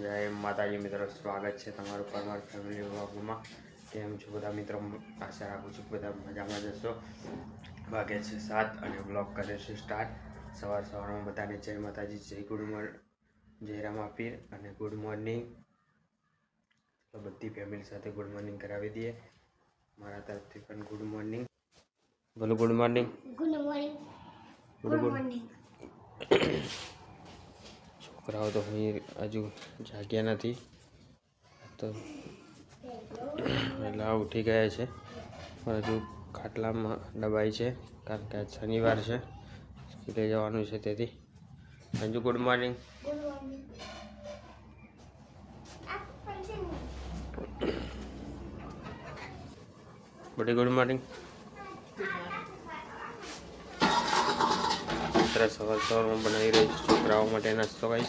જય માતાજી મિત્રો સ્વાગત છે તમારું પરમાર ફેમિલી વ્લોગમાં કેમ છો બધા મિત્રો? આશા રાખું છું બધા મજામાં જશો વાગે છે સાત અને બ્લોગ કરે છે સ્ટાર્ટ સવાર સવારમાં બધાને જય માતાજી જય ગુડ મોર્નિંગ જય રામાપીર અને ગુડ મોર્નિંગ. તો બધી ફેમિલી સાથે ગુડ મોર્નિંગ કરાવી દઈએ. મારા તરફથી પણ ગુડ મોર્નિંગ. બોલો good morning. Good morning. Good morning. છોકરાઓ તો અહીં હજુ જાગ્યા નથી. તો વહેલા ઉઠી ગયા છે. પણ હજુ ખાટલામાં દબાઈ છે, કારણ કે આજ શનિવાર છે. સ્કૂલે જવાનું છે તેથી. હજુ good morning buddy good morning મિત્ર સવાર સવારમાં બનાવી રહી છું. છોકરાઓ માટે નાસ્તો કહીશ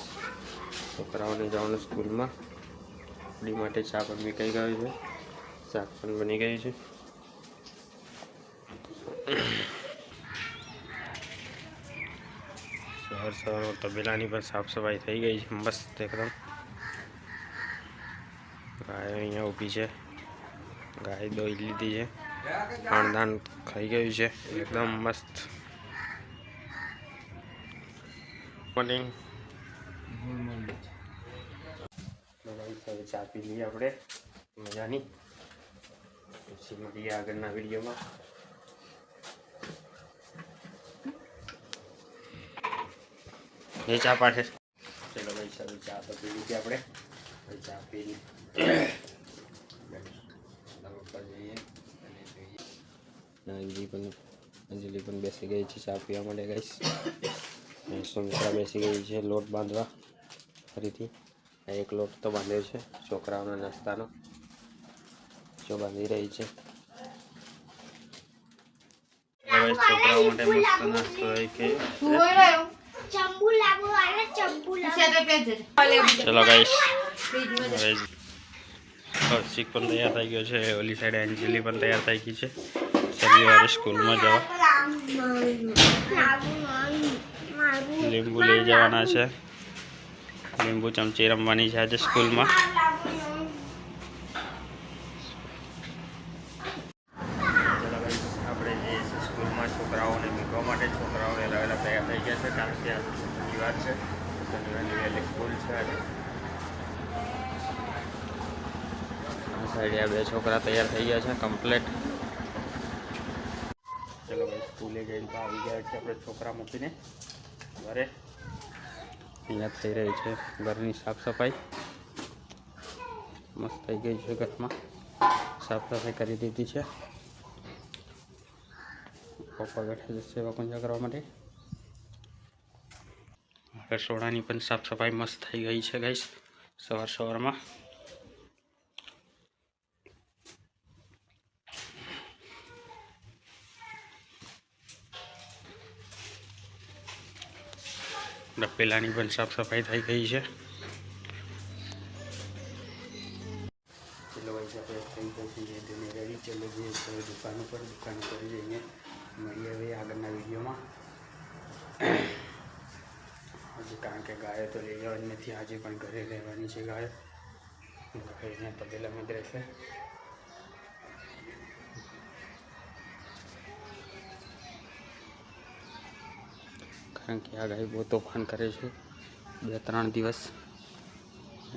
છોકરાઓને જવાનું સ્કૂલમાં. આપણી માટે ચા પણ મીકાઈ ગયું છે? શાક પણ બની ગયું છે. સવાર સવારમાં તબેલાની પણ સાફ સફાઈ થઈ ગઈ છે. મસ્ત એકદમ. ગાય અહીંયા ઊભી છે. ગાય દોઈ લીધી છે. ખાણદાન ખાઈ ગયું છે. એકદમ મસ્ત. મોર્નિંગ હવે ચા પી લઈએ આપણે. મજાની? પછી મળીએ આગળના વિડીયોમાં. એ ચા પાઠે ચલો ભાઈ સારું ચા તો પી લીધી આપણે. હવે ચા પી લીધી ઉપર જઈએ અને જોઈએ અંજલી પણ અંજલી પણ બેસી ગઈ છે ચા પીવા માટે ગઈશ સુમિત્રા બેસી ગઈ છે લોટ બાંધવા. ફરીથી એક લોટ તો બાંધ્યો છે છોકરાઓના નાસ્તાનો. જો બાંધી રહી છે. છોકરાઓ માટે મસ્ત નાસ્તો ચલો ગાઈશ પણ તૈયાર થઈ ગયો છે. ઓલી સાઈડ અંજલી પણ તૈયાર થઈ ગઈ છે. શનિવારે સ્કૂલમાં જવા. લીંબુ લઈ જવાના છે. લીંબુ ચમચી રમવાની છે આજે સ્કૂલમાં. આપણે જઈએ છીએ સ્કૂલમાં છોકરાઓને મૂકવા માટે છોકરાઓ વહેલા વહેલા તૈયાર થઈ ગયા છે કારણ કે શનિવાર છે. સ્કૂલ છે બે છોકરા તૈયાર થઈ ગયા છે કમ્પ્લેટ. ચલો સ્કૂલે જઈને આવી ગયા છે આપણે છોકરા મૂકીને. ઘરે. અહીંયા થઈ રહી છે ઘરની સાફ સફાઈ મસ્ત થઈ ગઈ છે ઘરમાં. સાફ સફાઈ કરી દીધી છે. પપ્પા બેઠા છે સેવા પૂજા કરવા માટે. રસોડાની પણ સાફ સફાઈ મસ્ત થઈ ગઈ છે ગાઈસ સવાર સવારમાં. ડપેલાની પણ સાફ સફાઈ થઈ ગઈ છે. ચલો ભાઈ રેડી ચલો જઈએ દુકાન ઉપર દુકાન ઉપર જઈને મળીએ હવે આગળના વિડીયોમાં. હજી કારણ કે ગાયો તો લઈ જવાની નથી, આજે પણ ઘરે રહેવાની છે ગાયો. અહીંયા તબેલામાં જ રહેશે. કારણ કે આ ગાય બહુ તોફાન કરે છે. બે ત્રણ દિવસ.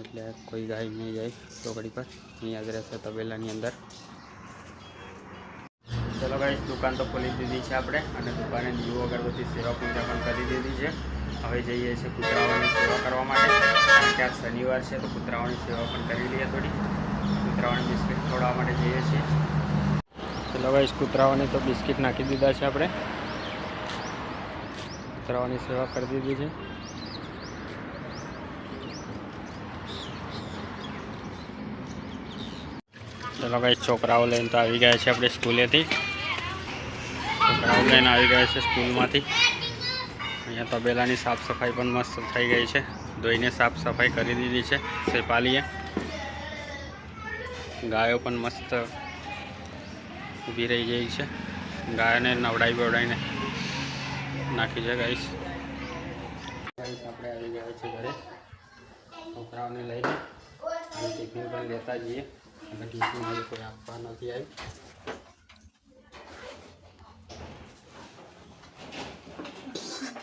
એટલે કોઈ ગાય નહીં જાય ચોકડી પર. અહીંયા જ રહેશે તબેલાની અંદર. ચલો ગાઈસ, દુકાન તો ખોલી દીધી છે આપણે અને દુકાને દીવો અગરબત્તી સેવા પૂજા પણ કરી દીધી છે. હવે જઈએ છીએ કૂતરાઓની સેવા કરવા માટે. કારણ કે આ શનિવાર છે તો કૂતરાઓની સેવા પણ કરી લઈએ થોડી. કૂતરાઓને બિસ્કિટ ખવડાવવા માટે જઈએ છીએ. ચલો ગાઈસ, કૂતરાઓને તો બિસ્કિટ નાખી દીધા છે આપણે. કૂતરાઓની સેવા કરી દીધી છે. ચલો ભાઈ છોકરાઓ લઈને તો આવી ગયા છે આપણે સ્કૂલેથી. છોકરાઓ લઈને આવી ગયા છે સ્કૂલમાંથી. અહીંયા તબેલાની સાફ સફાઈ પણ મસ્ત થઈ ગઈ છે. ધોઈને સાફ સફાઈ કરી દીધી છે શેપાલીએ. ગાયો પણ મસ્ત ઊભી રહી ગઈ છે. ગાયોને નવડાવી બવડાવીને નાખી છે ગાઈશ ગાઈસ આપણે આવી ગયા છે ઘરે. છોકરાઓને લઈને. અને ટિફિન પણ લેતા જઈએ. અને ટિફિન હવે કોઈ આપવા નથી આવી.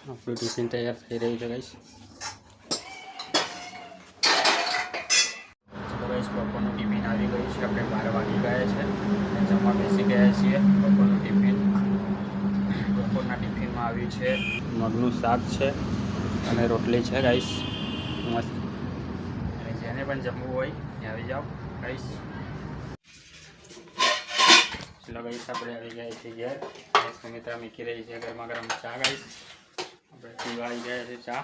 આપણું ટિફિન તૈયાર થઈ રહ્યું છે ગાઈસ ચલો ગાઈસ બપોરનું ટિફિન આવી ગયું છે આપણે બાર વાગી ગયા છે અને જમવા બેસી ગયા છીએ બપોરનું ટિફિન બપોરના આવ્યું છે. મગનું શાક છે અને રોટલી છે ગાઈસ મસ્ત. અને જેને પણ જમવું હોય એ આવી જાઓ ગાઈસ ચલો ગાઈસ આપણે આવી ગયા છીએ ઘેર. સુમિત્રા મીકી રહી છે ગરમા ગરમ ચા ગાઈસ આપણે પીવા આવી ગયા છે ચા.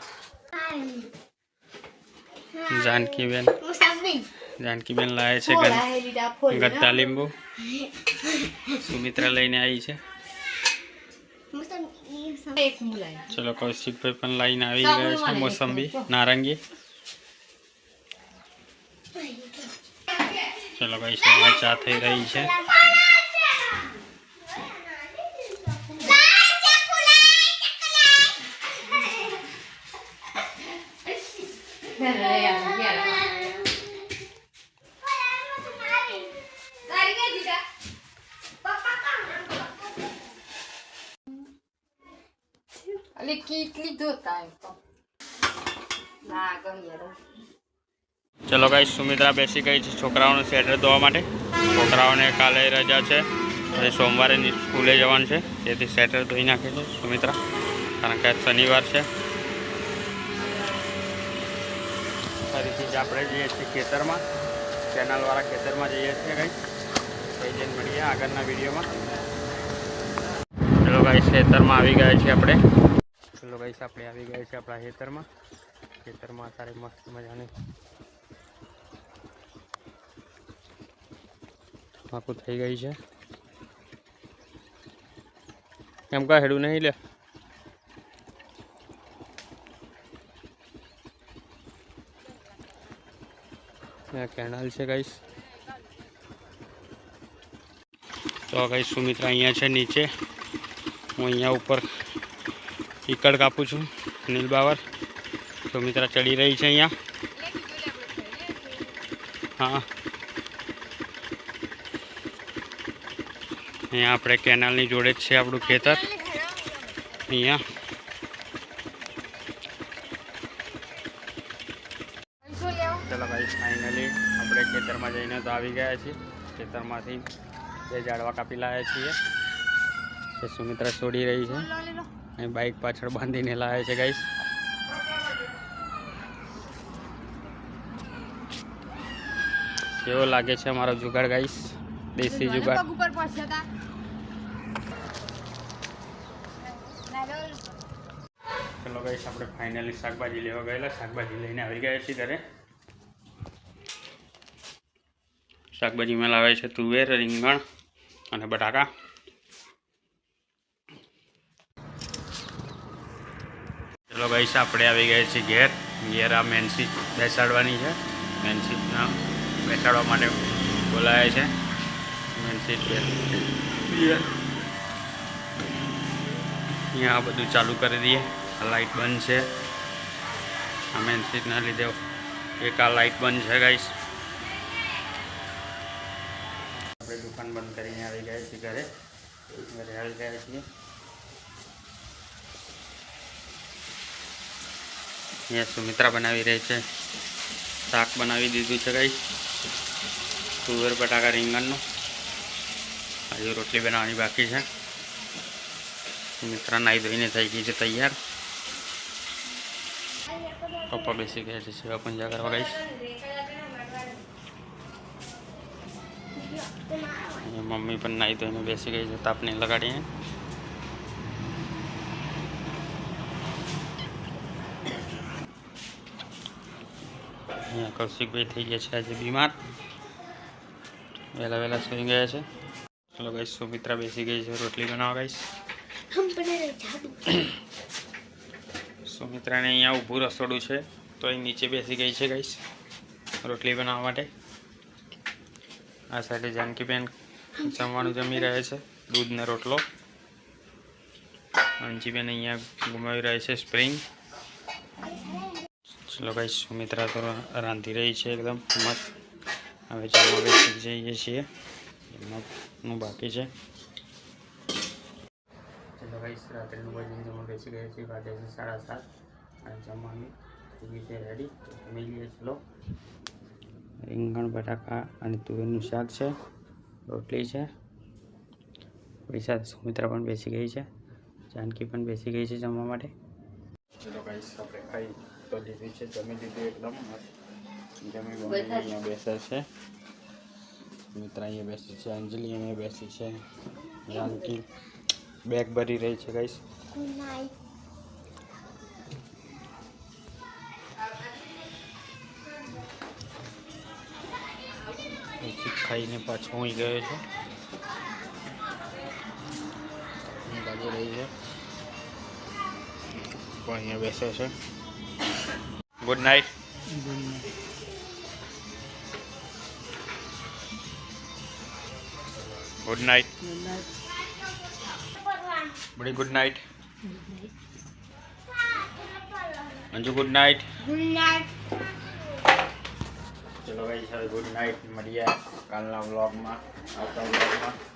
જાનકીબેન. જાનકીબેન લાવે છે ગત્તા લીંબુ. સુમિત્રા લઈને આવી છે. ચલો કૌશિકભાઈ પણ લાઈન આવી ગયા છે મોસંબી નારંગી. ચલો ભાઈ સવાર ચા થઈ રહી છે. અલે કેટલી ધોતા એમ તો ના ગયો ચલો ગાઈ સુમિત્રા બેસી ગઈ છે છોકરાઓનું સ્વેટર ધોવા માટે. છોકરાઓને કાલે રજા છે. અને સોમવારે સ્કૂલે જવાનું છે. તેથી સ્વેટર ધોઈ નાખે છે, સુમિત્રા. કારણ કે શનિવાર છે. ફરીથી જ આપણે જઈએ છીએ ખેતરમાં. ચેનલવાળા ખેતરમાં જઈએ છીએ કંઈ કઈ જઈને મળીએ આગળના વિડીયોમાં. ચલો ગાઈ ખેતરમાં આવી ગયા છીએ આપણે. ચલો ગાઈસ, આપણે આવી ગયા છીએ આપણા ખેતરમાં. ખેતરમાં અત્યારે મસ્ત મજાની આખું થઈ ગઈ છે. એમ કાંઈ હેડું નહીં લે. આ કેનાલ છે ગાઈસ. તો ગાઈસ સુમિત્રા અહીંયા છે, નીચે? હું અહીંયા ઉપર ઈકડ કાપું છું નીલ બાવર. સુમિત્રા ચડી રહી છે અહીંયા. હા. અહીંયા આપણે કેનાલની જોડે જ છે આપણું ખેતર. અહીંયા. ચલો ભાઈ ફાઇનલી આપણે ખેતરમાં જઈને તો આવી ગયા છીએ. ખેતરમાંથી બે ઝાડવા કાપી લાવ્યા છીએ. એ સુમિત્રા છોડી રહી છે? અને બાઇક પાછળ બાંધીને લાવે છે ગાઈસ કેવો લાગે છે અમારો જુગાડ ગાઈશ દેશી જુગાડ. ચલો ગાઈસ આપણે ફાઇનલી શાકભાજી લેવા ગયેલા. શાકભાજી લઈને આવી ગયા છીએ ઘરે. શાકભાજીમાં લાવે છે તુવેર રીંગણ અને બટાકા. ચલો ગાઈસ આપણે આવી ગયા છીએ ઘેર. ઘેર આ મેન સ્વીચ બેસાડવાની છે. મેન સ્વીચના બેસાડવા માટે બોલાયા છે. મેન સ્વીચ બે અહીંયા આ બધું ચાલુ કરી દઈએ. આ લાઇટ બંધ છે. આ મેન સ્વીચના લીધે એક આ લાઇટ બંધ છે ગાઈસ આપણે દુકાન બંધ કરીને આવી ગયા છીએ ઘરે. ઘરે આવી ગયા છીએ. અહીંયા સુમિત્રા બનાવી રહી છે. શાક બનાવી દીધું છે ગાઈસ. તુવેર બટાકા રીંગણનું. હજુ રોટલી બનાવવાની બાકી છે. સુમિત્રા નાહી ધોઈને થઈ ગઈ છે તૈયાર. પપ્પા બેસી ગયા છે સેવા પૂજા કરવા ગઈશ અહીંયા મમ્મી પણ નાહી ધોઈને બેસી ગઈ છે તાપને લગાડીને. અહીંયા કૌશિકભાઈ થઈ ગયા છે આજે બીમાર. વહેલા વહેલા સુઈ ગયા છે. ચલો ગઈશ સુમિત્રા બેસી ગઈ છે રોટલી બનાવવા ગઈશ સુમિત્રાને અહીંયા ઊભું રસોડું છે તો એ નીચે બેસી ગઈ છે ગાઈસ રોટલી બનાવવા માટે. આ સાઈડે જાનકીબેન જમવાનું જમી રહે છે દૂધને રોટલો. અંજીબેન અહીંયા ગુમાવી રહે છે સ્પ્રિંગ ચલો ભાઈ સુમિત્રા તો રાંધી રહી છે એકદમ મસ્ત. હવે જમવા બેસી જઈએ છીએ. જમવાનું બાકી છે. ચલો ભાઈ રાત્રિનું ભોજન જમવા બેસી ગયા છીએ. વાગે છે સાડા સાત. અને જમવાનું થઈ ગયું છે રેડી જમી લઈએ ચલો. રીંગણ બટાકા અને તુવેરનું શાક છે. રોટલી છે. પૈસા સુમિત્રા પણ બેસી ગઈ છે. જાનકી પણ બેસી ગઈ છે જમવા માટે. ચલો ગાઈસ આપણે ખાઈ તો લીધું છે જમી લીધું એકદમ મસ્ત જમી બમી અહીંયા બેસે છે મિત્ર અહીંયા બેસી છે અંજલિ અહીંયા બેસી છે જાનકી બેગ ભરી રહી છે ગાઈસ ગુડ નાઇટ પછી ખાઈને પાછો હું ગયો છે અહીં બાજુ રહી છે પણ અહીંયા બેસે છે good night good night buddy good night Anju good night good night ચલો ભાઈ ગુડ નાઇટ મળીએ કાલના વ્લોગમાં આવતા વ્લોગમાં